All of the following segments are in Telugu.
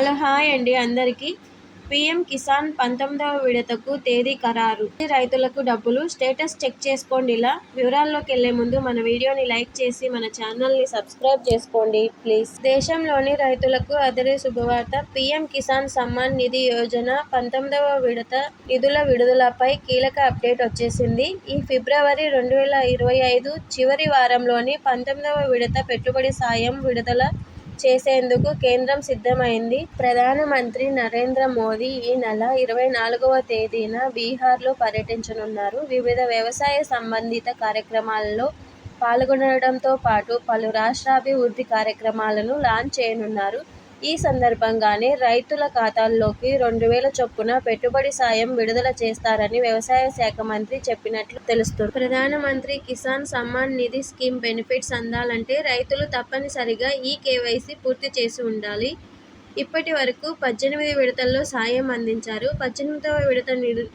హలో హాయ్ అండి అందరికీ. పీఎం కిసాన్ పంతొమ్మిదవ విడతకు తేదీ ఖరారు. రైతులకు డబ్బులు స్టేటస్ చెక్ చేసుకోండి ఇలా. వివరాల్లోకి వెళ్ళే ముందు మన వీడియోని లైక్ చేసి మన ఛానల్ని సబ్స్క్రైబ్ చేసుకోండి ప్లీజ్. దేశంలోని రైతులకు అదరే శుభవార్త. పీఎం కిసాన్ సమ్మాన్ నిధి యోజన పంతొమ్మిదవ విడత నిధుల విడుదలపై కీలక అప్డేట్ వచ్చేసింది. ఈ ఫిబ్రవరి రెండు వేల ఇరవై ఐదు చివరి వారంలోని పంతొమ్మిదవ విడత పెట్టుబడి సాయం విడుదల చేసేందుకు కేంద్రం సిద్ధమైంది. ప్రధానమంత్రి నరేంద్ర మోదీ ఈ నెల ఇరవై నాలుగవ తేదీన బీహార్లో పర్యటించనున్నారు. వివిధ వ్యవసాయ సంబంధిత కార్యక్రమాలలో పాల్గొనడంతో పాటు పలు రాష్ట్రాభివృద్ధి కార్యక్రమాలను లాంచ్ చేయనున్నారు. ఈ సందర్భంగానే రైతుల ఖాతాల్లోకి రెండు వేల చొప్పున పెట్టుబడి సాయం విడుదల చేస్తారని వ్యవసాయ శాఖ మంత్రి చెప్పినట్లు తెలుస్తుంది. ప్రధానమంత్రి కిసాన్ సమ్మాన్ నిధి స్కీమ్ బెనిఫిట్స్ అందాలంటే రైతులు తప్పనిసరిగా ఈ కేవైసీ పూర్తి చేసి ఉండాలి. ఇప్పటి వరకు పద్దెనిమిది విడతల్లో సాయం అందించారు. పద్దెనిమిదవ విడత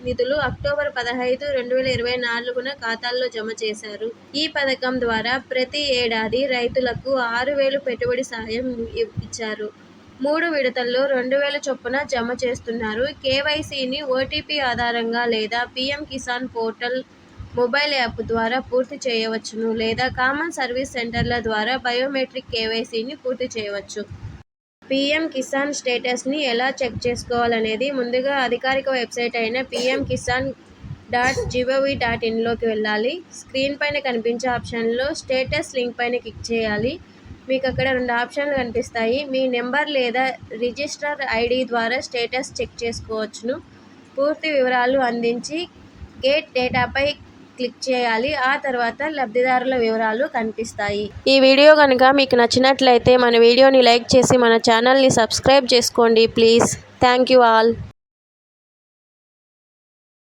నిధులు అక్టోబర్ పదహైదు రెండు వేల ఇరవై నాలుగున ఖాతాల్లో జమ చేశారు. ఈ పథకం ద్వారా ప్రతి ఏడాది రైతులకు ఆరు వేలు పెట్టుబడి సాయం ఇచ్చారు. మూడు విడతల్లో రెండు వేల చొప్పున జమ చేస్తున్నారు. కేవైసీని ఓటీపీ ఆధారంగా లేదా PM Kisan portal mobile app ద్వారా పూర్తి చేయవచ్చును లేదా కామన్ సర్వీస్ సెంటర్ల ద్వారా బయోమెట్రిక్ కేవైసీని పూర్తి చేయవచ్చు. పీఎం కిసాన్ స్టేటస్ని ఎలా చెక్ చేసుకోవాలనేది ముందుగా అధికారిక వెబ్సైట్ అయిన PM Kisan dot G O V dot ఇన్లోకి వెళ్ళాలి. స్క్రీన్ పైన కనిపించే ఆప్షన్లో స్టేటస్ లింక్ పైన క్లిక్ చేయాలి. మీకు అక్కడ రెండు ఆప్షన్లు కనిపిస్తాయి. మీ నెంబర్ లేదా రిజిస్టర్ ఐడి ద్వారా స్టేటస్ చెక్ చేసుకోవచ్చును. పూర్తి వివరాలు అందించి గేట్ డేటాపై క్లిక్ చేయాలి. ఆ తర్వాత లబ్ధిదారుల వివరాలు కనిపిస్తాయి. ఈ వీడియో కనుక మీకు నచ్చినట్లయితే మన వీడియోని లైక్ చేసి మన ఛానల్ని సబ్స్క్రైబ్ చేసుకోండి. ప్లీజ్. Thank you all.